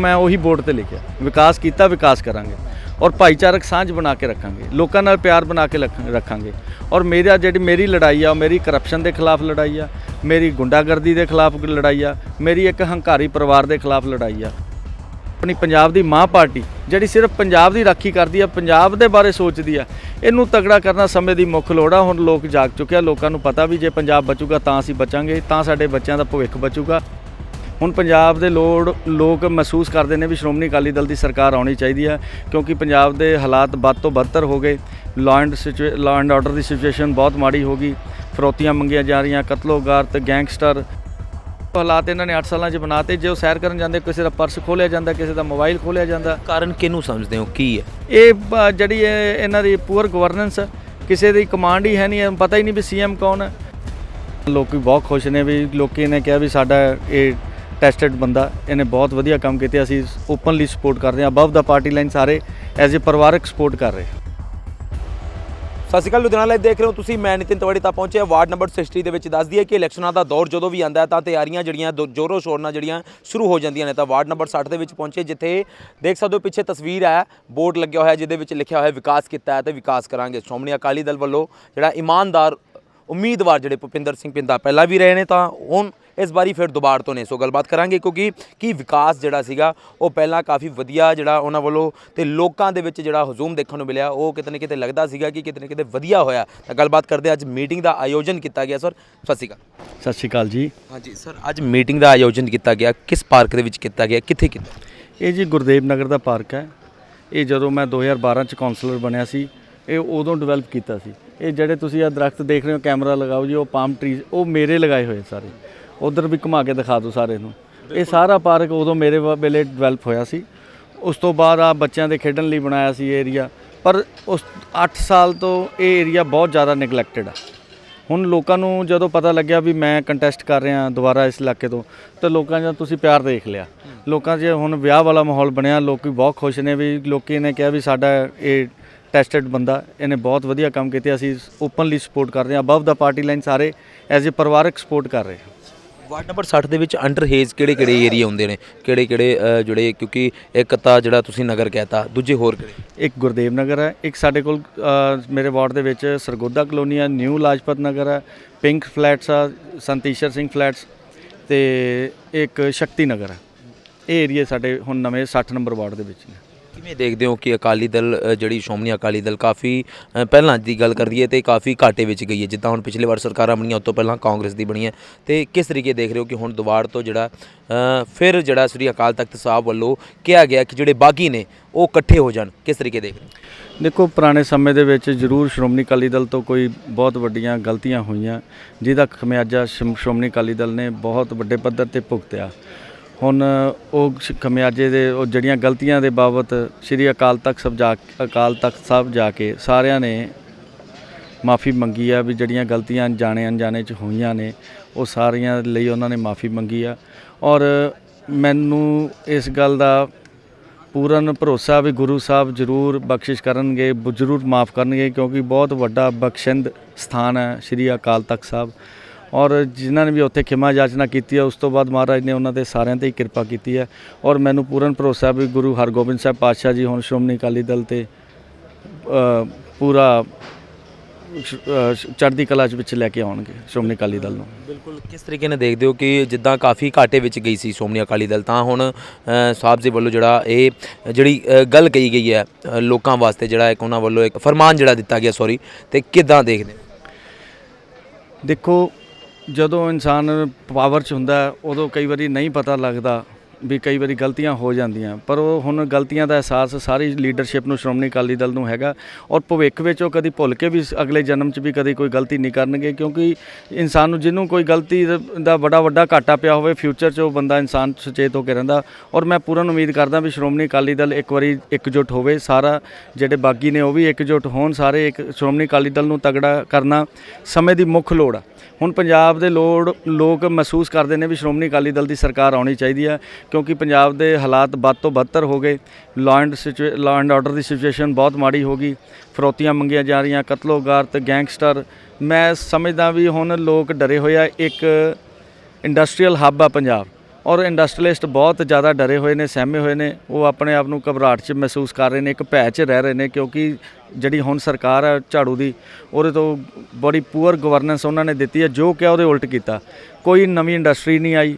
ਮੈਂ ਉਹੀ ਬੋਰਡ ਤੇ ਲਿਖਿਆ, ਵਿਕਾਸ ਕੀਤਾ, ਵਿਕਾਸ ਕਰਾਂਗੇ ਔਰ ਭਾਈਚਾਰਕ ਸਾਂਝ ਬਣਾ ਕੇ ਰੱਖਾਂਗੇ, ਲੋਕਾਂ ਨਾਲ ਪਿਆਰ ਬਣਾ ਕੇ ਰੱਖ- ਰੱਖਾਂਗੇ ਔਰ ਮੇਰਾ ਜਿਹੜੀ ਮੇਰੀ ਲੜਾਈ ਆ ਉਹ ਮੇਰੀ ਕਰਪਸ਼ਨ ਦੇ ਖਿਲਾਫ ਲੜਾਈ ਆ, ਮੇਰੀ ਗੁੰਡਾਗਰਦੀ ਦੇ ਖਿਲਾਫ ਲੜਾਈ ਆ, ਮੇਰੀ ਇੱਕ ਹੰਕਾਰੀ ਪਰਿਵਾਰ ਦੇ ਖਿਲਾਫ ਲੜਾਈ ਆ, ਆਪਣੀ ਪੰਜਾਬ ਦੀ ਮਾਂ ਪਾਰਟੀ ਜਿਹੜੀ ਸਿਰਫ ਪੰਜਾਬ ਦੀ ਰਾਖੀ ਕਰਦੀ ਆ, ਪੰਜਾਬ ਦੇ ਬਾਰੇ ਸੋਚਦੀ ਆ, ਇਹਨੂੰ ਤਗੜਾ ਕਰਨਾ ਸਮੇਂ ਦੀ ਮੁੱਖ ਲੋੜ ਆ, ਹੁਣ ਲੋਕ ਜਾਗ ਚੁੱਕਿਆ ਲੋਕਾਂ ਨੂੰ ਪਤਾ ਵੀ ਜੇ ਪੰਜਾਬ ਬਚੂਗਾ ਤਾਂ ਅਸੀਂ ਬਚਾਂਗੇ, ਤਾਂ ਸਾਡੇ ਬੱਚਿਆਂ ਦਾ ਭਵਿੱਖ ਬਚੂਗਾ। ਹੁਣ ਪੰਜਾਬ ਦੇ ਲੋੜ ਲੋਕ ਮਹਿਸੂਸ ਕਰਦੇ ਨੇ ਵੀ ਸ਼੍ਰੋਮਣੀ ਅਕਾਲੀ ਦਲ ਦੀ ਸਰਕਾਰ ਆਉਣੀ ਚਾਹੀਦੀ ਹੈ ਕਿਉਂਕਿ ਪੰਜਾਬ ਦੇ ਹਾਲਾਤ ਵੱਧ ਤੋਂ ਬੱਤਰ ਹੋ ਗਏ। Law and law and order the situation ਬਹੁਤ ਮਾੜੀ ਹੋ ਗਈ। ਫਰੋਤੀਆਂ ਮੰਗੀਆਂ ਜਾ ਰਹੀਆਂ ਕਤਲੋਗਾਰਤ ਗੈਂਗਸਟਰ। ਹਾਲਾਤ ਇਹਨਾਂ ਨੇ 8 ਸਾਲਾਂ 'ਚ ਬਣਾਤੇ। ਜੇ ਉਹ ਸੈਰ ਕਰਨ ਜਾਂਦੇ ਕਿਸੇ ਦਾ ਪਰਸ ਖੋਲਿਆ ਜਾਂਦਾ ਕਿਸੇ ਦਾ ਮੋਬਾਈਲ ਖੋਲਿਆ ਜਾਂਦਾ। ਕਾਰਨ ਕਿਹਨੂੰ ਸਮਝਦੇ ਹੋ? ਕੀ ਹੈ? ਇਹ ਜਿਹੜੀ ਇਹ ਇਹਨਾਂ ਦੀ ਪੂਅਰ ਗਵਰਨੈਂਸ ਕਿਸੇ ਦੀ ਕਮਾਂਡ ਹੀ ਹੈ ਨਹੀਂ ਪਤਾ ਹੀ ਨਹੀਂ ਵੀ ਸੀਐਮ ਕੌਣ ਹੈ। ਲੋਕੀ ਬਹੁਤ ਖੁਸ਼ ਨੇ ਵੀ ਲੋਕੀ ਨੇ ਕਿਹਾ ਵੀ ਸਾਡਾ ਇਹ ਟੈਸਟਡ ਬੰਦਾ, ਇਹਨੇ ਬਹੁਤ ਵਧੀਆ ਕੰਮ ਕੀਤੇ, ਅਸੀਂ ਓਪਨਲੀ ਸਪੋਰਟ ਕਰਦੇ ਹਾਂ। ਅਬਵ ਦਾ ਪਾਰਟੀ ਲਾਈਨ ਸਾਰੇ ਐਜ਼ ਅ ਪਰਿਵਾਰਕ ਸਪੋਰਟ ਕਰ ਰਹੇ ਸਤਿ ਸ਼੍ਰੀ ਅਕਾਲ, ਲੁਧਿਆਣਾ ਲਾਈਵ ਦੇਖ ਰਹੇ ਹੋ ਤੁਸੀਂ। ਮੈਂ ਨਿਤਿਨ ਤਵੜੀ ਤਾਂ ਪਹੁੰਚਿਆ ਵਾਰਡ ਨੰਬਰ 60 ਦੇ ਵਿੱਚ ਦੱਸਦੀ ਹੈ ਕਿ ਇਲੈਕਸ਼ਨਾਂ ਦਾ ਦੌਰ ਜਦੋਂ ਵੀ ਆਂਦਾ ਤਾਂ ਤਿਆਰੀਆਂ ਜਿਹੜੀਆਂ ਦੋ- ਜ਼ੋਰੋ ਸ਼ੋਰ ਨਾਲ ਜਿਹੜੀਆਂ ਸ਼ੁਰੂ ਹੋ ਜਾਂਦੀਆਂ ਨੇ, ਤਾਂ ਵਾਰਡ ਨੰਬਰ 60 ਦੇ ਵਿੱਚ ਪਹੁੰਚੇ, ਜਿੱਥੇ ਦੇਖ ਸਕਦੇ ਹੋ ਪਿੱਛੇ ਤਸਵੀਰ ਹੈ, ਬੋਰਡ ਲੱਗਿਆ ਹੋਇਆ, ਜਿਹਦੇ ਵਿੱਚ ਲਿਖਿਆ ਹੋਇਆ ਵਿਕਾਸ ਕੀਤਾ ਹੈ ਤੇ ਵਿਕਾਸ ਕਰਾਂਗੇ। ਸ਼੍ਰੋਮਣੀ ਅਕਾਲੀ ਦਲ ਵੱਲੋਂ ਜਿਹੜਾ ਇਮਾਨਦਾਰ ਉਮੀਦਵਾਰ ਜਿਹੜੇ ਭੁਪਿੰਦਰ ਸਿੰਘ ਪਿੰਦਾ, ਪਹਿਲਾਂ ਵੀ ਰਹੇ ਨੇ, ਤਾਂ ਹੁਣ ਇਸ ਵਾਰੀ ਫਿਰ ਦੁਬਾਰ ਤੋਂ ਨੇ ਸੋ ਗੱਲਬਾਤ ਕਰਾਂਗੇ ਕਿਉਂਕਿ ਕੀ ਵਿਕਾਸ ਜਿਹੜਾ ਸੀਗਾ ਉਹ ਪਹਿਲਾਂ ਕਾਫੀ ਵਧੀਆ ਜਿਹੜਾ ਉਹਨਾਂ ਵੱਲੋਂ ਤੇ ਲੋਕਾਂ ਦੇ ਵਿੱਚ ਜਿਹੜਾ ਹਜੂਮ ਦੇਖਣ ਨੂੰ ਮਿਲਿਆ ਉਹ ਕਿਤੇ ਨਾ ਕਿਤੇ ਲੱਗਦਾ ਸੀਗਾ ਕਿ ਕਿਤੇ ਨਾ ਕਿਤੇ ਵਧੀਆ ਹੋਇਆ। ਤਾਂ ਗੱਲਬਾਤ ਕਰਦੇ। ਅੱਜ ਮੀਟਿੰਗ ਦਾ ਆਯੋਜਨ ਕੀਤਾ ਗਿਆ। ਸਰ ਸਤਿ ਸ਼੍ਰੀ ਅਕਾਲ। ਸਤਿ ਸ਼੍ਰੀ ਅਕਾਲ ਜੀ। ਹਾਂਜੀ ਸਰ ਅੱਜ ਮੀਟਿੰਗ ਦਾ ਆਯੋਜਨ ਕੀਤਾ ਗਿਆ। ਕਿਸ ਪਾਰਕ ਦੇ ਵਿੱਚ ਕੀਤਾ ਗਿਆ? ਕਿੱਥੇ ਕੀਤਾ? ਇਹ ਜੀ ਗੁਰਦੇਵ ਨਗਰ ਦਾ ਪਾਰਕ ਹੈ। ਇਹ ਜਦੋਂ ਮੈਂ 2012 ਚ ਕਾਉਂਸਲਰ ਬਣਿਆ ਸੀ ਇਹ ਉਦੋਂ ਡਿਵੈਲਪ ਕੀਤਾ ਸੀ। ਇਹ ਜਿਹੜੇ ਤੁਸੀਂ ਆ ਦਰਖਤ ਦੇਖ ਰਹੇ ਹੋ ਕੈਮਰਾ ਲਗਾਓ ਜੀ ਉਹ ਪਾਮ ਟਰੀਜ਼ ਉਹ ਮੇਰੇ ਲਗਾਏ ਹੋਏ ਸਾਰੇ। ਉਧਰ ਵੀ ਘੁਮਾ ਕੇ ਦਿਖਾ ਦਿਓ ਸਾਰੇ ਨੂੰ। ਇਹ ਸਾਰਾ ਪਾਰਕ ਉਦੋਂ ਮੇਰੇ ਵਾ- ਵੇਲੇ ਡਿਵੈਲਪ ਹੋਇਆ ਸੀ। ਉਸ ਤੋਂ ਬਾਅਦ ਆ ਬੱਚਿਆਂ ਦੇ ਖੇਡਣ ਲਈ ਬਣਾਇਆ ਸੀ ਏਰੀਆ ਪਰ ਉਸ 8 ਸਾਲ ਤੋਂ ਇਹ ਏਰੀਆ ਬਹੁਤ ਜ਼ਿਆਦਾ ਨੈਗਲੈਕਟਡ ਆ। ਹੁਣ ਲੋਕਾਂ ਨੂੰ ਜਦੋਂ ਪਤਾ ਲੱਗਿਆ ਵੀ ਮੈਂ ਕੰਟੈਸਟ ਕਰ ਰਿਹਾ ਦੁਬਾਰਾ ਇਸ ਇਲਾਕੇ ਤੋਂ, ਤਾਂ ਲੋਕਾਂ ਦਾ ਤੁਸੀਂ ਪਿਆਰ ਦੇਖ ਲਿਆ। ਲੋਕਾਂ 'ਚ ਹੁਣ ਵਿਆਹ ਵਾਲਾ ਮਾਹੌਲ ਬਣਿਆ, ਲੋਕੀ ਬਹੁਤ ਖੁਸ਼ ਨੇ ਵੀ ਲੋਕੀ ਨੇ ਕਿਹਾ ਵੀ ਸਾਡਾ ਇਹ ਟੈਸਟਡ ਬੰਦਾ, ਇਹਨੇ ਬਹੁਤ ਵਧੀਆ ਕੰਮ ਕੀਤੇ, ਅਸੀਂ ਓਪਨਲੀ ਸਪੋਰਟ ਕਰ ਰਹੇ ਹਾਂ। ਅਬਵ ਦਾ ਪਾਰਟੀ ਲਾਈਨ ਸਾਰੇ ਐਜ਼ ਅ ਪਰਿਵਾਰਕ ਸਪੋਰਟ ਕਰ ਰਹੇ ਹਾਂ। ਵਾਰਡ ਨੰਬਰ 60 ਦੇ ਵਿੱਚ ਅੰਡਰ ਹੇਜ਼ ਕਿਹੜੇ ਕਿਹੜੇ ਏਰੀਆ ਹੁੰਦੇ ਨੇ? ਕਿਹੜੇ ਕਿਹੜੇ ਜਿਹੜੇ ਕਿਉਂਕਿ ਇੱਕ ਤਾਂ ਜਿਹੜਾ ਤੁਸੀਂ ਨਗਰ ਕਹਿਤਾ ਦੂਜੇ ਹੋਰ ਕਿਹੜੇ? ਇੱਕ ਗੁਰਦੇਵ ਨਗਰ ਹੈ ਇੱਕ ਸਾਡੇ ਕੋਲ ਅ, ਮੇਰੇ ਵਾਰਡ ਦੇ ਵਿੱਚ ਸਰਗੋਦਾ ਕਲੋਨੀ ਹੈ ਨਿਊ ਲਾਜਪਤ ਨਗਰ ਹੈ ਪਿੰਕ ਫਲੈਟਸ ਆ ਸੰਤੀਸ਼ਰ ਸਿੰਘ ਫਲੈਟਸ ਤੇ ਇੱਕ ਸ਼ਕਤੀ ਨਗਰ ਹੈ। ਇਹ ਏਰੀਆ ਸਾਡੇ ਹੁਣ ਨਵੇਂ 60 ਨੰਬਰ ਵਾਰਡ ਦੇ ਵਿੱਚ ਨੇ। ਕਿਵੇਂ ਦੇਖਦੇ ਹੋ ਕਿ ਅਕਾਲੀ ਦਲ ਜਿਹੜੀ ਸ਼੍ਰੋਮਣੀ ਅਕਾਲੀ ਦਲ ਕਾਫੀ ਪਹਿਲਾਂ ਦੀ ਗੱਲ ਕਰਦੀ ਹੈ ਤੇ ਕਾਫੀ ਘਾਟੇ ਵਿੱਚ ਗਈ ਹੈ। ਜਿੱਦਾਂ ਹੁਣ ਪਿਛਲੇ ਵਾਰ ਸਰਕਾਰਾਂ ਬਣੀਆਂ, ਉਸ ਤੋਂ ਪਹਿਲਾਂ ਕਾਂਗਰਸ ਦੀ ਬਣੀ ਹੈ। ਤੇ ਕਿਸ ਤਰੀਕੇ ਦੇਖ ਰਹੇ ਹੋ ਕਿ ਹੁਣ ਦੁਬਾਰ ਤੋਂ ਜਿਹੜਾ ਫਿਰ ਜਿਹੜਾ ਸ੍ਰੀ ਅਕਾਲ ਤਖਤ ਸਾਹਿਬ ਵੱਲੋਂ ਕਿਹਾ ਗਿਆ ਕਿ ਜਿਹੜੇ ਬਾਗੀ ਨੇ, ਉਹ ਇਕੱਠੇ ਹੋ ਜਾਣ। ਕਿਸ ਤਰੀਕੇ ਦੇਖ ਰਹੇ ਦੇਖੋ, ਪੁਰਾਣੇ ਸਮੇਂ ਦੇ ਵਿੱਚ ਜ਼ਰੂਰ ਸ਼੍ਰੋਮਣੀ ਅਕਾਲੀ ਦਲ ਤੋਂ ਕੋਈ ਬਹੁਤ ਵੱਡੀਆਂ ਗਲਤੀਆਂ ਹੋਈਆਂ, ਜਿਹਦਾ ਖਮਿਆਜਾ ਸ਼੍ਰੋ- ਸ਼੍ਰੋਮਣੀ ਅਕਾਲੀ ਦਲ ਨੇ ਬਹੁਤ ਵੱਡੇ ਪੱਧਰ ਤੇ ਭੁਗਤਿਆ। ਹੁਣ ਉਹ ਖਮਿਆਜੇ ਦੇ, ਉਹ ਜਿਹੜੀਆਂ ਗਲਤੀਆਂ ਦੇ ਬਾਬਤ ਸ੍ਰੀ ਅਕਾਲ ਤਖਤ ਸਾਹਿਬ ਜਾ ਅਕਾਲ ਤਖਤ ਸਾਹਿਬ ਜਾ ਕੇ ਸਾਰਿਆਂ ਨੇ ਮਾਫੀ ਮੰਗੀ ਆ ਵੀ ਜਿਹੜੀਆਂ ਗਲਤੀਆਂ ਅਣਜਾਣੇ ਅਣਜਾਣੇ ਚ ਹੋਈਆਂ ਨੇ, ਉਹ ਸਾਰੀਆਂ ਲਈ ਉਹਨਾਂ ਨੇ ਮਾਫੀ ਮੰਗੀ ਆ। ਔਰ ਮੈਨੂੰ ਇਸ ਗੱਲ ਦਾ ਪੂਰਨ ਭਰੋਸਾ ਵੀ ਗੁਰੂ ਸਾਹਿਬ ਜ਼ਰੂਰ ਬਖਸ਼ਿਸ਼ ਕਰਨਗੇ ਜ਼ਰੂਰ ਮਾਫ ਕਰਨਗੇ, ਕਿਉਂਕਿ ਬਹੁਤ ਵੱਡਾ ਬਖਸ਼ਿੰਦ ਸਥਾਨ ਹੈ ਸ੍ਰੀ ਅਕਾਲ ਤਖਤ ਸਾਹਿਬ। ਔਰ ਜਿਨ੍ਹਾਂ ਨੇ ਵੀ ਉੱਥੇ ਖਿਮਾ ਜਾਚਨਾ ਕੀਤੀ ਹੈ ਉਸ ਤੋਂ ਬਾਅਦ ਮਹਾਰਾਜ ਨੇ ਉਹਨਾਂ ਤੇ ਸਾਰਿਆਂ ਤੇ ਹੀ ਕਿਰਪਾ ਕੀਤੀ ਹੈ ਔਰ ਮੈਨੂੰ ਪੂਰਨ ਭਰੋਸਾ ਵੀ ਗੁਰੂ ਹਰਗੋਬਿੰਦ ਸਾਹਿਬ ਪਾਤਸ਼ਾਹ ਜੀ ਹੁਣ ਸ਼੍ਰੋਮਣੀ ਅਕਾਲੀ ਦਲ ਤੇ ਪੂਰਾ ਚੜ੍ਹਦੀ ਕਲਾ ਚ ਵਿੱਚ ਲੈ ਕੇ ਆਉਣਗੇ ਸ਼੍ਰੋਮਣੀ ਅਕਾਲੀ ਦਲ ਨੂੰ ਬਿਲਕੁਲ ਕਿਸ ਤਰੀਕੇ ਨਾਲ ਦੇਖਦੇ ਹੋ ਕਿ ਜਿੱਦਾਂ ਕਾਫੀ ਘਾਟੇ ਵਿੱਚ ਗਈ ਸੀ ਸ਼੍ਰੋਮਣੀ ਅਕਾਲੀ ਦਲ ਤਾਂ ਹੁਣ ਸਾਹਿਬ ਜੀ ਵੱਲੋਂ ਜਿਹੜਾ ਇਹ ਜਿਹੜੀ ਗੱਲ ਕਹੀ ਗਈ ਹੈ ਲੋਕਾਂ ਵਾਸਤੇ ਜਿਹੜਾ ਇੱਕ ਉਹਨਾਂ ਵੱਲੋਂ ਇੱਕ ਫਰਮਾਨ ਜਿਹੜਾ ਦਿੱਤਾ ਗਿਆ ਸੌਰੀ ਤੇ ਕਿੱਦਾਂ ਦੇਖਦੇ? ਦੇਖੋ ਜਦੋਂ ਇਨਸਾਨ ਪਾਵਰ 'ਚ ਹੁੰਦਾ ਉਦੋਂ ਕਈ ਵਾਰੀ ਨਹੀਂ ਪਤਾ ਲੱਗਦਾ ਵੀ ਕਈ ਵਾਰੀ ਗਲਤੀਆਂ ਹੋ ਜਾਂਦੀਆਂ, ਪਰ ਉਹ ਹੁਣ ਗਲਤੀਆਂ ਦਾ ਅਹਿਸਾਸ ਸਾਰੀ ਲੀਡਰਸ਼ਿਪ ਨੂੰ ਸ਼੍ਰੋਮਣੀ ਅਕਾਲੀ ਦਲ ਨੂੰ ਹੈਗਾ ਔਰ ਭਵਿੱਖ ਵਿੱਚ ਉਹ ਕਦੀ ਭੁੱਲ ਕੇ ਵੀ ਅਗਲੇ ਜਨਮ 'ਚ ਵੀ ਕਦੀ ਕੋਈ ਗਲਤੀ ਨਹੀਂ ਕਰਨਗੇ, ਕਿਉਂਕਿ ਇਨਸਾਨ ਨੂੰ ਜਿਹਨੂੰ ਕੋਈ ਗਲਤੀ ਦਾ ਬੜਾ ਵੱਡਾ ਘਾਟਾ ਪਿਆ ਹੋਵੇ ਫਿਊਚਰ 'ਚ ਉਹ ਬੰਦਾ ਇਨਸਾਨ ਸੁਚੇਤ ਹੋ ਕੇ ਰਹਿੰਦਾ ਔਰ ਮੈਂ ਪੂਰਨ ਉਮੀਦ ਕਰਦਾ ਵੀ ਸ਼੍ਰੋਮਣੀ ਅਕਾਲੀ ਦਲ ਇੱਕ ਵਾਰੀ ਇਕਜੁੱਟ ਹੋਵੇ, ਸਾਰਾ ਜਿਹੜੇ ਬਾਗੀ ਨੇ ਉਹ ਵੀ ਇਕਜੁੱਟ ਹੋਣ, ਸਾਰੇ ਇੱਕ ਸ਼੍ਰੋਮਣੀ ਅਕਾਲੀ ਦਲ ਨੂੰ ਤਗੜਾ ਕਰਨਾ ਸਮੇਂ ਦੀ ਮੁੱਖ ਲੋੜ ਆ। ਹੁਣ ਪੰਜਾਬ ਦੇ ਲੋੜ, ਲੋਕ ਮਹਿਸੂਸ ਕਰਦੇ ਨੇ ਵੀ ਸ਼੍ਰੋਮਣੀ ਅਕਾਲੀ ਦਲ ਦੀ ਸਰਕਾਰ ਆਉਣੀ ਚਾਹੀਦੀ ਆ ਕਿਉਂਕਿ ਪੰਜਾਬ ਦੇ ਹਾਲਾਤ ਵੱਧ ਤੋਂ ਬੱਤਰ ਹੋ ਗਏ। Law and law and order the situation ਬਹੁਤ ਮਾੜੀ ਹੋ ਗਈ। ਫਰੋਤੀਆਂ ਮੰਗੀਆਂ ਜਾ ਰਹੀਆਂ, ਕਤਲੋਗਾਰ ਕਤਲੋਗਾਰਤ ਗੈਂਗਸਟਰ। ਮੈਂ ਸਮਝਦਾ ਵੀ ਹੁਣ ਲੋਕ ਡਰੇ ਹੋਏ ਆ, ਇੱਕ ਇੰਡਸਟਰੀਅਲ ਹੱਬ ਆ ਪੰਜਾਬ। ਔਰ ਇੰਡਸਟਰੀਲਿਸਟ ਬਹੁਤ ਜ਼ਿਆਦਾ ਡਰੇ ਹੋਏ ਨੇ, ਸਹਿਮੇ ਹੋਏ ਨੇ। ਉਹ ਆਪਣੇ ਆਪ ਨੂੰ ਘਬਰਾਹਟ 'ਚ ਮਹਿਸੂਸ ਕਰ ਰਹੇ ਨੇ, ਇੱਕ ਭੈ 'ਚ ਰਹਿ ਰਹੇ ਨੇ, ਕਿਉਂਕਿ ਜਿਹੜੀ ਹੁਣ ਸਰਕਾਰ ਹੈ ਝਾੜੂ ਦੀ, ਉਹਦੇ ਤੋਂ ਬੜੀ ਪੂਅਰ ਗਵਰਨੈਂਸ ਉਹਨਾਂ ਨੇ ਦਿੱਤੀ ਹੈ ਜੋ ਕਿ ਉਹਦੇ ਉਲਟ ਕੀਤਾ। ਕੋਈ ਨਵੀਂ ਇੰਡਸਟਰੀ ਨਹੀਂ ਆਈ।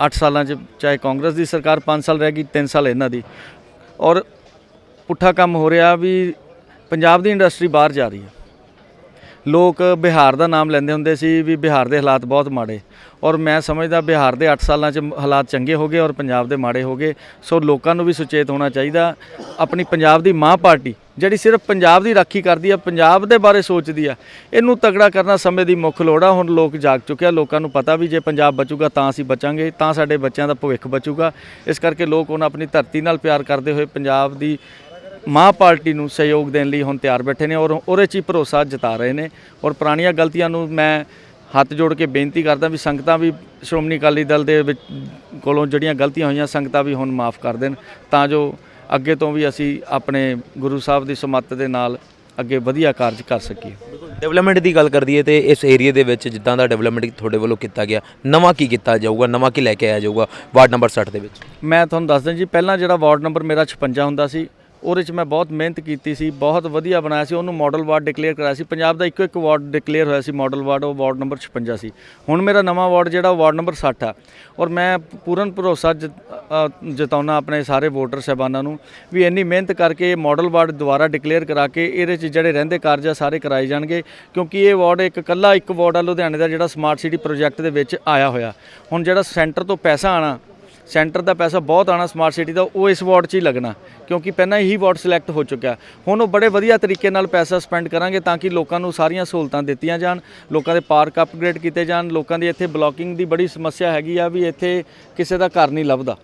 8 ਸਾਲਾਂ 'ਚ, ਚਾਹੇ ਕਾਂਗਰਸ ਦੀ ਸਰਕਾਰ 5 ਸਾਲ ਰਹਿ ਗਈ 3 ਸਾਲ ਇਹਨਾਂ ਦੀ। ਔਰ ਪੁੱਠਾ ਕੰਮ ਹੋ ਰਿਹਾ ਵੀ ਪੰਜਾਬ ਦੀ ਇੰਡਸਟਰੀ ਬਾਹਰ ਜਾ ਰਹੀ ਹੈ। ਲੋਕ ਬਿਹਾਰ ਦਾ ਨਾਮ ਲੈਂਦੇ ਹੁੰਦੇ ਸੀ ਵੀ ਬਿਹਾਰ ਦੇ ਹਾਲਾਤ ਬਹੁਤ ਮਾੜੇ। ਔਰ ਮੈਂ ਸਮਝਦਾ ਬਿਹਾਰ ਦੇ 8 ਸਾਲਾਂ 'ਚ ਹਾਲਾਤ ਚੰਗੇ ਹੋ ਗਏ ਔਰ ਪੰਜਾਬ ਦੇ ਮਾੜੇ ਹੋ ਗਏ। ਸੋ ਲੋਕਾਂ ਨੂੰ ਵੀ ਸੁਚੇਤ ਹੋਣਾ ਚਾਹੀਦਾ। ਆਪਣੀ ਪੰਜਾਬ ਦੀ ਮਾਂ ਪਾਰਟੀ, ਜਿਹੜੀ ਸਿਰਫ ਪੰਜਾਬ ਦੀ ਰਾਖੀ ਕਰਦੀ ਆ, ਪੰਜਾਬ ਦੇ ਬਾਰੇ ਸੋਚਦੀ ਆ, ਇਹਨੂੰ ਤਗੜਾ ਕਰਨਾ ਸਮੇਂ ਦੀ ਮੁੱਖ ਲੋੜ ਆ। ਹੁਣ ਲੋਕ ਜਾਗ ਚੁੱਕੇ ਆ, ਲੋਕਾਂ ਨੂੰ ਪਤਾ ਵੀ ਜੇ ਪੰਜਾਬ ਬਚੂਗਾ ਤਾਂ ਅਸੀਂ ਬਚਾਂਗੇ, ਤਾਂ ਸਾਡੇ ਬੱਚਿਆਂ ਦਾ ਭਵਿੱਖ ਬਚੂਗਾ। ਇਸ ਕਰਕੇ ਲੋਕ ਹੁਣ ਆਪਣੀ ਧਰਤੀ ਨਾਲ ਪਿਆਰ ਕਰਦੇ ਹੋਏ ਪੰਜਾਬ ਦੀ ਮਾਂ ਪਾਰਟੀ ਨੂੰ ਸਹਿਯੋਗ ਦੇਣ ਲਈ ਹੁਣ ਤਿਆਰ ਬੈਠੇ ਨੇ ਔਰ ਉਹਦੇ 'ਚ ਹੀ ਭਰੋਸਾ ਜਤਾ ਰਹੇ ਨੇ ਔਰ ਪੁਰਾਣੀਆਂ ਗਲਤੀਆਂ ਨੂੰ ਮੈਂ ਹੱਥ ਜੋੜ ਕੇ ਬੇਨਤੀ ਕਰਦਾ ਵੀ ਸੰਗਤਾਂ ਵੀ ਸ਼੍ਰੋਮਣੀ ਅਕਾਲੀ ਦਲ ਦੇ ਵਿੱਚ ਕੋਲੋਂ ਜਿਹੜੀਆਂ ਗਲਤੀਆਂ ਹੋਈਆਂ ਸੰਗਤਾਂ ਵੀ ਹੁਣ ਮਾਫ ਕਰ ਦੇਣ ਤਾਂ ਜੋ ਅੱਗੇ ਤੋਂ ਵੀ ਅਸੀਂ ਆਪਣੇ ਗੁਰੂ ਸਾਹਿਬ ਦੀ ਸਮੱਤ ਦੇ ਨਾਲ ਅੱਗੇ ਵਧੀਆ ਕਾਰਜ ਕਰ ਸਕੀਏ। ਡਿਵੈਲਪਮੈਂਟ ਦੀ ਗੱਲ ਕਰਦੀ ਹੈ ਤੇ ਇਸ ਏਰੀਆ ਦੇ ਵਿੱਚ ਜਿੱਦਾਂ ਦਾ ਡਿਵੈਲਪਮੈਂਟ ਤੁਹਾਡੇ ਵੱਲੋਂ ਕੀਤਾ ਗਿਆ ਨਵਾਂ ਕੀ ਕੀਤਾ ਜਾਊਗਾ ਨਵਾਂ ਕੀ ਲੈ ਕੇ ਆਇਆ ਜਾਊਗਾ ਵਾਰਡ ਨੰਬਰ 60 ਦੇ ਵਿੱਚ? ਮੈਂ ਤੁਹਾਨੂੰ ਦੱਸਦਾ ਜੀ ਪਹਿਲਾਂ ਜਿਹੜਾ ਵਾਰਡ ਨੰਬਰ ਮੇਰਾ 56 ਹੁੰਦਾ ਸੀ ਉਹਦੇ 'ਚ ਮੈਂ ਬਹੁਤ ਮਿਹਨਤ ਕੀਤੀ ਸੀ, ਬਹੁਤ ਵਧੀਆ ਬਣਾਇਆ ਸੀ, ਉਹਨੂੰ ਮਾਡਲ ਵਾਰਡ ਡਿਕਲੇਅਰ ਕਰਾਇਆ ਸੀ, ਪੰਜਾਬ ਦਾ ਇੱਕੋ ਇੱਕ ਵਾਰਡ ਡਿਕਲੇਅਰ ਹੋਇਆ ਸੀ ਮਾਡਲ ਵਾਰਡ ਉਹ ਵਾਰਡ ਨੰਬਰ 56 ਸੀ। ਹੁਣ ਮੇਰਾ ਨਵਾਂ ਵਾਰਡ ਜਿਹੜਾ, ਉਹ ਵਾਰਡ ਨੰਬਰ 60 ਆ। ਔਰ ਮੈਂ ਪੂਰਨ ਭਰੋਸਾ ਜਤਾਉਣਾ ਆਪਣੇ ਸਾਰੇ ਵੋਟਰ ਸਹਿਬਾਨਾਂ ਨੂੰ ਵੀ ਇੰਨੀ ਮਿਹਨਤ ਕਰਕੇ ਇਹ ਮਾਡਲ ਵਾਰਡ ਦੁਬਾਰਾ ਡਿਕਲੇਅਰ ਕਰਾ ਕੇ ਇਹਦੇ 'ਚ ਜਿਹੜੇ ਰਹਿੰਦੇ ਕਾਰਜ ਆ, ਸਾਰੇ ਕਰਾਏ ਜਾਣਗੇ, ਕਿਉਂਕਿ ਇਹ ਵਾਰਡ ਇੱਕ ਕੱਲਾ ਇੱਕ ਵਾਰਡ ਆ, ਲੁਧਿਆਣੇ ਦਾ ਜਿਹੜਾ ਸਮਾਰਟ ਸਿਟੀ ਪ੍ਰੋਜੈਕਟ ਦੇ ਵਿੱਚ ਆਇਆ ਹੋਇਆ। ਹੁਣ ਜਿਹੜਾ ਸੈਂਟਰ ਤੋਂ ਪੈਸਾ ਆਣਾ ਸੈਂਟਰ ਦਾ ਪੈਸਾ ਬਹੁਤ ਆਣਾ ਸਮਾਰਟ ਸਿਟੀ ਦਾ, ਉਹ ਇਸ ਵਾਰਡ 'ਚ ਹੀ ਲੱਗਣਾ, ਕਿਉਂਕਿ ਪਹਿਲਾਂ ਹੀ ਵਾਰਡ ਸਿਲੈਕਟ ਹੋ ਚੁੱਕਿਆ। ਹੁਣ ਉਹ ਬੜੇ ਵਧੀਆ ਤਰੀਕੇ ਨਾਲ ਪੈਸਾ ਸਪੈਂਡ ਕਰਾਂਗੇ ਤਾਂ ਕਿ ਲੋਕਾਂ ਨੂੰ ਸਾਰੀਆਂ ਸਹੂਲਤਾਂ ਦਿੱਤੀਆਂ ਜਾਣ, ਲੋਕਾਂ ਦੇ ਪਾਰਕ ਅਪਗ੍ਰੇਡ ਕੀਤੇ ਜਾਣ, ਲੋਕਾਂ ਦੀ ਇੱਥੇ ਬਲੋਕਿੰਗ ਦੀ ਬੜੀ ਸਮੱਸਿਆ ਹੈਗੀ ਆ ਵੀ ਇੱਥੇ ਕਿਸੇ ਦਾ ਘਰ ਨਹੀਂ ਲੱਭਦਾ।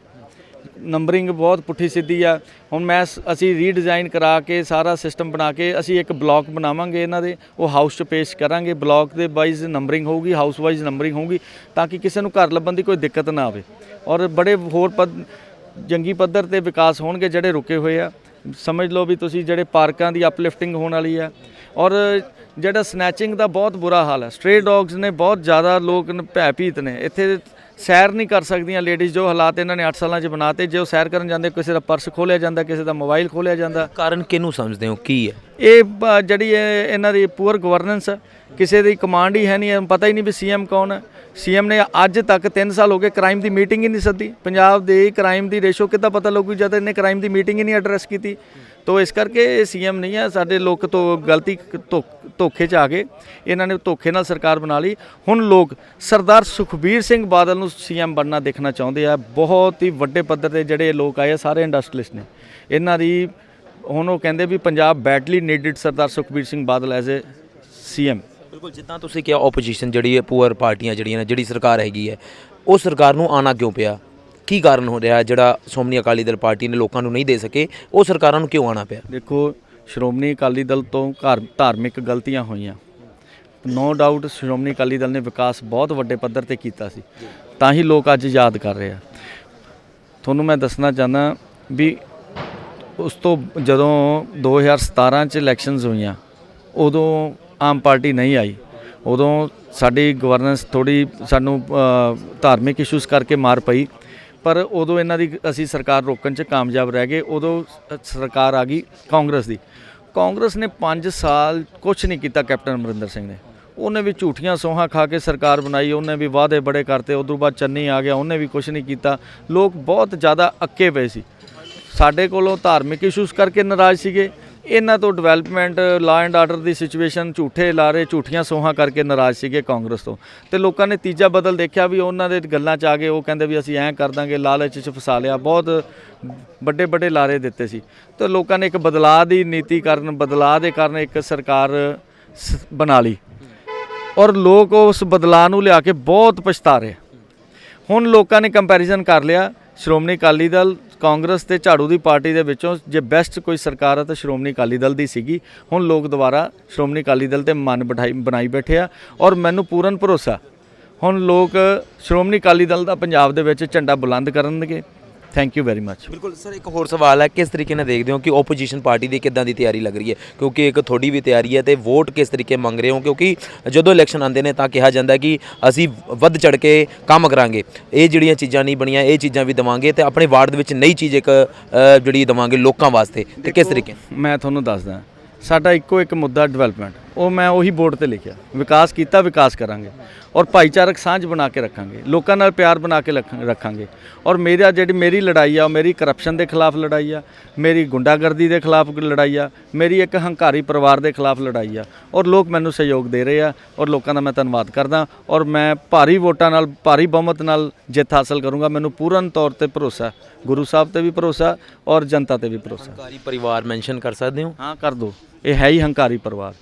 ਨੰਬਰਿੰਗ ਬਹੁਤ ਪੁੱਠੀ ਸਿੱਧੀ ਆ। ਹੁਣ ਮੈਂ ਅਸੀਂ ਰੀਡਿਜ਼ਾਈਨ ਕਰਾ ਕੇ, ਸਾਰਾ ਸਿਸਟਮ ਬਣਾ ਕੇ, ਅਸੀਂ ਇੱਕ ਬਲਾਕ ਬਣਾਵਾਂਗੇ ਇਹਨਾਂ ਦੇ। ਉਹ ਹਾਊਸ 'ਚ ਪੇਸ਼ ਕਰਾਂਗੇ। ਬਲਾਕ ਦੇ ਵਾਈਜ਼ ਨੰਬਰਿੰਗ ਹੋਊਗੀ, ਹਾਊਸ ਵਾਈਜ਼ ਨੰਬਰਿੰਗ ਹੋਊਗੀ, ਤਾਂ ਕਿ ਕਿਸੇ ਨੂੰ ਘਰ ਲੱਭਣ ਦੀ ਕੋਈ ਦਿੱਕਤ ਨਾ ਆਵੇ। ਔਰ ਬੜੇ ਹੋਰ ਪਦ ਜੰਗੀ ਪੱਧਰ ਤੇ ਵਿਕਾਸ ਹੋਣਗੇ ਜਿਹੜੇ ਰੁਕੇ ਹੋਏ ਆ। ਸਮਝ ਲਓ ਵੀ ਤੁਸੀਂ ਜਿਹੜੇ ਪਾਰਕਾਂ ਦੀ ਅਪਲਿਫਟਿੰਗ ਹੋਣ ਵਾਲੀ ਆ। ਔਰ ਜਿਹੜਾ ਸਨੈਚਿੰਗ ਦਾ ਬਹੁਤ ਬੁਰਾ ਹਾਲ ਹੈ ਸਟ੍ਰੇ ਡੌਗਸ ਨੇ ਬਹੁਤ ਜ਼ਿਆਦਾ ਲੋਕ ਨ- ਭੈਭੀਤ ਨੇ। ਇੱਥੇ ਸੈਰ ਨਹੀਂ ਕਰ ਸਕਦੀਆਂ ਲੇਡੀਜ਼ ਜੋ ਹਾਲਾਤ ਇਹਨਾਂ ਨੇ 8 ਸਾਲਾਂ 'ਚ ਬਣਾਤੇ। ਜੇ ਉਹ ਸੈਰ ਕਰਨ ਜਾਂਦੇ ਕਿਸੇ ਦਾ ਪਰਸ ਖੋਲਿਆ ਜਾਂਦਾ ਕਿਸੇ ਦਾ ਮੋਬਾਈਲ ਖੋਲਿਆ ਜਾਂਦਾ। ਕਾਰਨ ਕਿਹਨੂੰ ਸਮਝਦੇ ਹੋ? ਕੀ ਹੈ? ਇਹ ਬ- ਜਿਹੜੀ ਇਹ ਇਹਨਾਂ ਦੀ ਪੂਅਰ ਗਵਰਨੈਂਸ ਕਿਸੇ ਦੀ ਕਮਾਂਡ ਹੀ ਹੈ ਨਹੀਂ ਪਤਾ ਹੀ ਨਹੀਂ ਵੀ ਸੀਐਮ ਕੌਣ ਹੈ ਸੀਐਮ ਨੇ ਅੱਜ ਤੱਕ 3 ਸਾਲ ਹੋ ਗਏ ਕ੍ਰਾਈਮ ਦੀ ਮੀਟਿੰਗ ਹੀ ਨਹੀਂ ਸੱਦੀ। ਪੰਜਾਬ ਦੇ ਕ੍ਰਾਈਮ ਦੀ ਰੇਸ਼ੋ ਕਿੱਦਾਂ ਪਤਾ ਲੱਗੂ ਜਦ ਇਹਨੇ ਕ੍ਰਾਈਮ ਦੀ ਮੀਟਿੰਗ ਹੀ ਨਹੀਂ ਐਡਰੈਸ ਕੀਤੀ। ਤੋ ਇਸ ਕਰਕੇ ਇਹ ਸੀਐਮ ਨਹੀਂ ਹੈ ਸਾਡੇ ਲੋਕ ਤੋਂ ਗਲਤੀ ਧੋ- ਧੋਖੇ 'ਚ ਆ ਗਏ। ਇਹਨਾਂ ਨੇ ਧੋਖੇ ਨਾਲ ਸਰਕਾਰ ਬਣਾ ਲਈ। ਹੁਣ ਲੋਕ ਸਰਦਾਰ ਸੁਖਬੀਰ ਸਿੰਘ ਬਾਦਲ ਨੂੰ ਸੀਐਮ ਬਣਨਾ ਦੇਖਣਾ ਚਾਹੁੰਦੇ ਆ। ਬਹੁਤ ਹੀ ਵੱਡੇ ਪੱਧਰ ਤੇ ਜਿਹੜੇ ਲੋਕ ਆਏ ਆ, ਸਾਰੇ ਇੰਡਸਟਰੀਲਿਸਟ ਨੇ। ਇਹਨਾਂ ਦੀ, ਹੁਣ ਉਹ ਕਹਿੰਦੇ ਵੀ Punjab badly needed Sardar Sukhbir Singh Badal as a CM. ਬਿਲਕੁਲ, ਜਿੱਦਾਂ ਤੁਸੀਂ ਕਿਹਾ ਆਪੋਜੀਸ਼ਨ ਜਿਹੜੀ ਹੈ ਪੂਅਰ ਪਾਰਟੀਆਂ ਜਿਹੜੀਆਂ ਨੇ, ਜਿਹੜੀ ਸਰਕਾਰ ਹੈਗੀ ਹੈ, ਉਹ ਸਰਕਾਰ ਨੂੰ ਆਣਾ ਕਿਉਂ ਪਿਆ? ਕੀ ਕਾਰਨ ਹੋ ਰਿਹਾ ਜਿਹੜਾ ਸ਼੍ਰੋਮਣੀ ਅਕਾਲੀ ਦਲ ਪਾਰਟੀ ਨੇ ਲੋਕਾਂ ਨੂੰ ਨਹੀਂ ਦੇ ਸਕੇ? ਉਹ ਸਰਕਾਰਾਂ ਨੂੰ ਕਿਉਂ ਆਣਾ ਪਿਆ? ਦੇਖੋ, ਸ਼੍ਰੋਮਣੀ ਅਕਾਲੀ ਦਲ ਤੋਂ ਘਰ, ਧਾਰਮਿਕ ਗਲਤੀਆਂ ਹੋਈਆਂ। ਨੋ ਡਾਊਟ ਸ਼੍ਰੋਮਣੀ ਅਕਾਲੀ ਦਲ ਨੇ ਵਿਕਾਸ ਬਹੁਤ ਵੱਡੇ ਪੱਧਰ ਤੇ ਕੀਤਾ ਸੀ। ਤਾਂ ਹੀ ਲੋਕ ਅੱਜ ਯਾਦ ਕਰ ਰਹੇ ਆ। ਤੁਹਾਨੂੰ ਮੈਂ ਦੱਸਣਾ ਚਾਹੁੰਦਾ ਵੀ ਉਸ ਤੋਂ ਜਦੋਂ 2017 ਚ ਇਲੈਕਸ਼ਨਸ ਹੋਈਆਂ, ਉਦੋਂ ਆਮ ਪਾਰਟੀ ਨਹੀਂ ਆਈ। ਉਦੋਂ ਸਾਡੀ ਗਵਰਨੈਂਸ ਥੋੜੀ ਸਾਨੂੰ ਧਾਰਮਿਕ ਇਸ਼ੂਸ ਕਰਕੇ ਮਾਰ ਪਈ। ਪਰ ਉਦੋਂ ਇਹਨਾਂ ਦੀ ਅਸੀਂ ਸਰਕਾਰ ਰੋਕਣ 'ਚ ਕਾਮਯਾਬ ਰਹਿ ਗਏ। ਉਦੋਂ ਸਰਕਾਰ ਆ ਗਈ ਕਾਂਗਰਸ ਦੀ। ਕਾਂਗਰਸ ਨੇ 5 ਸਾਲ ਕੁਝ ਨਹੀਂ ਕੀਤਾ ਕੈਪਟਨ ਅਮਰਿੰਦਰ ਸਿੰਘ ਨੇ। ਉਹਨੇ ਵੀ ਝੂਠੀਆਂ ਸੋਹਾਂ ਖਾ ਕੇ ਸਰਕਾਰ ਬਣਾਈ, ਉਹਨੇ ਵੀ ਵਾਅਦੇ ਬੜੇ ਕਰਤੇ, ਉਦੋਂ ਬਾਅਦ ਚੰਨੀ ਆ ਗਿਆ, ਉਹਨੇ ਵੀ ਕੁਝ ਨਹੀਂ ਕੀਤਾ। ਲੋਕ ਬਹੁਤ ਜ਼ਿਆਦਾ ਅੱਕੇ ਪਏ ਸੀ। ਸਾਡੇ ਕੋਲੋਂ ਧਾਰਮਿਕ ਇਸ਼ੂਸ ਕਰਕੇ ਨਾਰਾਜ਼ ਸੀਗੇ। ਇਹਨਾਂ ਤੋਂ ਡਿਵੈਲਪਮੈਂਟ ਲਾ ਐਂਡ ਆਰਡਰ ਦੀ ਸਿਚੁਏਸ਼ਨ ਝੂਠੇ ਲਾਰੇ, ਝੂਠੀਆਂ ਸੋਹਾਂ ਕਰਕੇ ਨਾਰਾਜ਼ ਸੀਗੇ ਕਾਂਗਰਸ ਤੋਂ। ਤੇ ਲੋਕਾਂ ਨੇ ਤੀਜਾ ਬਦਲ ਦੇਖਿਆ ਵੀ ਉਹਨਾਂ ਦੇ ਗੱਲਾਂ 'ਚ ਆ ਗਏ ਉਹ ਕਹਿੰਦੇ ਵੀ ਅਸੀਂ ਐਂ ਕਰ ਦਾਂਗੇ, ਲਾਲਚ 'ਚ ਫਸਾ ਲਿਆ, ਬਹੁਤ ਵੱਡੇ ਵੱਡੇ ਲਾਰੇ ਦਿੱਤੇ ਸੀ। ਤੇ ਲੋਕਾਂ ਨੇ ਇੱਕ ਬਦਲਾਅ ਦੀ ਨੀਤੀ ਕਾਰਨ, ਬਦਲਾਅ ਦੇ ਕਾਰਨ ਇੱਕ ਸਰਕਾਰ ਸ- ਬਣਾ ਲਈ। ਔਰ ਲੋਕ ਉਸ ਬਦਲਾਅ ਨੂੰ ਲਿਆ ਕੇ ਬਹੁਤ ਪਛਤਾ ਰਹੇ। ਹੁਣ ਲੋਕਾਂ ਨੇ ਕੰਪੈਰੀਜ਼ਨ ਕਰ ਲਿਆ ਸ਼੍ਰੋਮਣੀ ਅਕਾਲੀ ਦਲ ਕਾਂਗਰਸ ਤੇ ਝਾੜੂ ਦੀ ਪਾਰਟੀ ਦੇ ਵਿੱਚੋਂ ਜੇ ਬੈਸਟ ਕੋਈ ਸਰਕਾਰ ਹੈ ਤਾਂ ਸ਼੍ਰੋਮਣੀ ਅਕਾਲੀ ਦਲ ਦੀ ਸੀਗੀ। ਹੁਣ ਲੋਕ ਦੁਬਾਰਾ ਸ਼੍ਰੋਮਣੀ ਅਕਾਲੀ ਦਲ ਤੇ ਮਨ ਬਿਠਾਈ ਬਣਾਈ ਬੈਠੇ ਆ ਔਰ ਮੈਨੂੰ ਪੂਰਨ ਭਰੋਸਾ, ਹੁਣ ਲੋਕ ਸ਼੍ਰੋਮਣੀ ਅਕਾਲੀ ਦਲ ਦਾ ਪੰਜਾਬ ਦੇ ਵਿੱਚ ਝੰਡਾ ਬੁਲੰਦ ਕਰਨਗੇ। ਥੈਂਕ ਯੂ ਵੈਰੀ ਮੱਚ ਬਿਲਕੁਲ ਸਰ ਇੱਕ ਹੋਰ ਸਵਾਲ ਹੈ ਕਿਸ ਤਰੀਕੇ ਨਾਲ ਦੇਖਦੇ ਹੋ ਕਿ ਓਪੋਜੀਸ਼ਨ ਪਾਰਟੀ ਦੀ ਕਿੱਦਾਂ ਦੀ ਤਿਆਰੀ ਲੱਗ ਰਹੀ ਹੈ? ਕਿਉਂਕਿ ਇੱਕ ਤੁਹਾਡੀ ਵੀ ਤਿਆਰੀ ਹੈ ਤੇ ਵੋਟ ਕਿਸ ਤਰੀਕੇ ਮੰਗ ਰਹੇ ਹੋ? ਕਿਉਂਕਿ ਜਦੋਂ ਇਲੈਕਸ਼ਨ ਆਉਂਦੇ ਨੇ ਤਾਂ ਕਿਹਾ ਜਾਂਦਾ ਕਿ ਅਸੀਂ ਵੱਧ ਚੜ ਕੇ ਕੰਮ ਕਰਾਂਗੇ। ਇਹ ਜਿਹੜੀਆਂ ਚੀਜ਼ਾਂ ਨਹੀਂ ਬਣੀਆਂ ਇਹ ਚੀਜ਼ਾਂ ਵੀ ਦਵਾਂਗੇ ਤੇ ਆਪਣੇ ਵਾਰਡ ਦੇ ਵਿੱਚ ਨਈ ਚੀਜ਼ ਇੱਕ ਜਿਹੜੀ ਦਵਾਂਗੇ ਲੋਕਾਂ ਵਾਸਤੇ। ਤੇ ਕਿਸ ਤਰੀਕੇ ਮੈਂ ਤੁਹਾਨੂੰ ਦੱਸਦਾ ਸਾਡਾ ਇੱਕੋ ਇੱਕ ਮੁੱਦਾ ਡਿਵੈਲਪਮੈਂਟ ਉਹ ਮੈਂ ਉਹੀ ਬੋਰਡ ਤੇ ਲਿਖਿਆ ਵਿਕਾਸ ਕੀਤਾ ਵਿਕਾਸ ਕਰਾਂਗੇ। ਔਰ ਭਾਈਚਾਰਕ ਸਾਂਝ ਬਣਾ ਕੇ ਰੱਖਾਂਗੇ ਲੋਕਾਂ ਨਾਲ ਪਿਆਰ ਬਣਾ ਕੇ ਰੱਖਾਂ- ਰੱਖਾਂਗੇ। ਔਰ ਮੇਰਾ ਜਿਹੜੀ ਮੇਰੀ ਲੜਾਈ ਆ ਉਹ ਮੇਰੀ ਕਰਪਸ਼ਨ ਦੇ ਖਿਲਾਫ ਲੜਾਈ ਆ ਮੇਰੀ ਗੁੰਡਾਗਰਦੀ ਦੇ ਖਿਲਾਫ ਲੜਾਈ ਆ ਮੇਰੀ ਇੱਕ ਹੰਕਾਰੀ ਪਰਿਵਾਰ ਦੇ ਖਿਲਾਫ ਲੜਾਈ ਆ ਔਰ ਲੋਕ ਮੈਨੂੰ ਸਹਿਯੋਗ ਦੇ ਰਹੇ ਆ ਔਰ ਲੋਕਾਂ ਦਾ ਮੈਂ ਧੰਨਵਾਦ ਕਰਦਾ ਔਰ ਮੈਂ ਭਾਰੀ ਵੋਟਾਂ ਨਾਲ ਭਾਰੀ ਬਹੁਮਤ ਨਾਲ ਜਿੱਤ ਹਾਸਲ ਕਰੂੰਗਾ। ਮੈਨੂੰ ਪੂਰਨ ਤੌਰ ਤੇ ਭਰੋਸਾ। ਗੁਰੂ ਸਾਹਿਬ ਤੇ ਵੀ ਭਰੋਸਾ ਔਰ ਜਨਤਾ ਤੇ ਵੀ ਭਰੋਸਾ। ਸਰਕਾਰੀ ਪਰਿਵਾਰ ਮੈਂਸ਼ਨ ਕਰ ਸਕਦੇ ਹੋ? ਹਾਂ ਕਰ ਦੋ। ਇਹ ਹੈ ਹੀ ਹੰਕਾਰੀ ਪਰਿਵਾਰ।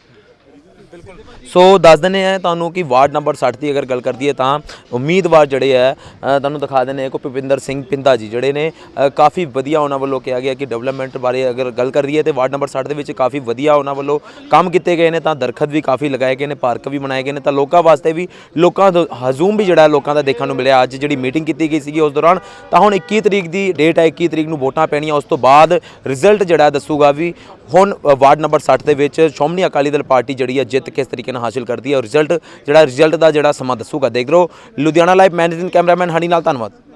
ਸੋ ਦੱਸ ਦਿੰਦੇ ਆ ਤੁਹਾਨੂੰ ਕਿ ਵਾਰਡ ਨੰਬਰ 60 ਦੀ ਅਗਰ ਗੱਲ ਕਰਦੀ ਹੈ ਤਾਂ ਉਮੀਦਵਾਰ ਜਿਹੜੇ ਹੈ ਤੁਹਾਨੂੰ ਦਿਖਾ ਦਿੰਦੇ ਆ ਕੋ ਭੁਪਿੰਦਰ ਸਿੰਘ ਪਿੰਦਾ ਜੀ, ਜਿਹੜੇ ਨੇ ਕਾਫੀ ਵਧੀਆ ਉਹਨਾਂ ਵੱਲੋਂ ਕਿਹਾ ਗਿਆ ਕਿ ਡਿਵੈਲਪਮੈਂਟ ਬਾਰੇ ਅਗਰ ਗੱਲ ਕਰੀਏ ਤੇ ਵਾਰਡ ਨੰਬਰ 60 ਦੇ ਵਿੱਚ ਕਾਫੀ ਵਧੀਆ ਉਹਨਾਂ ਵੱਲੋਂ ਕੰਮ ਕੀਤੇ ਗਏ ਨੇ ਤਾਂ ਦਰਖਤ ਵੀ ਕਾਫੀ ਲਗਾਏ ਗਏ ਨੇ, ਪਾਰਕ ਵੀ ਬਣਾਏ ਗਏ ਨੇ ਤਾਂ ਲੋਕਾਂ ਵਾਸਤੇ ਵੀ ਲੋਕਾਂ ਦਾ, ਹਜ਼ੂਮ ਵੀ ਜਿਹੜਾ ਲੋਕਾਂ ਦਾ ਦੇਖਣ ਨੂੰ ਮਿਲਿਆ। ਅੱਜ ਜਿਹੜੀ ਮੀਟਿੰਗ ਕੀਤੀ ਗਈ ਸੀਗੀ ਉਸ ਦੌਰਾਨ ਤਾਂ ਹੁਣ 21 ਤਰੀਕ ਦੀ ਡੇਟ ਹੈ 21 ਤਰੀਕ ਨੂੰ ਵੋਟਾਂ ਪੈਣੀਆਂ, ਉਸ ਤੋਂ ਬਾਅਦ ਰਿਜ਼ਲਟ ਜਿਹੜਾ ਦੱਸੂਗਾ ਵੀ ਹੁਣ ਵਾਰਡ ਨੰਬਰ 60 ਦੇ ਵਿੱਚ ਸ਼੍ਰੋਮਣੀ ਅਕਾਲੀ ਦਲ ਪਾਰਟੀ ਜਿਹੜੀ ਹੈ ਜਿੱਤ ਕਿਸ ਤਰੀਕੇ ਨਾਲ ਹਾਸਿਲ ਕਰਦੀ ਹੈ ਔਰ ਰਿਜ਼ਲਟ ਜਿਹੜਾ ਰਿਜ਼ਲਟ ਦਾ ਜਿਹੜਾ ਸਮਾਂ ਦੱਸੂਗਾ, ਦੇਖ ਰਹੋ Ludhiana live managing cameraman Honey ਨਾਲ ਧੰਨਵਾਦ।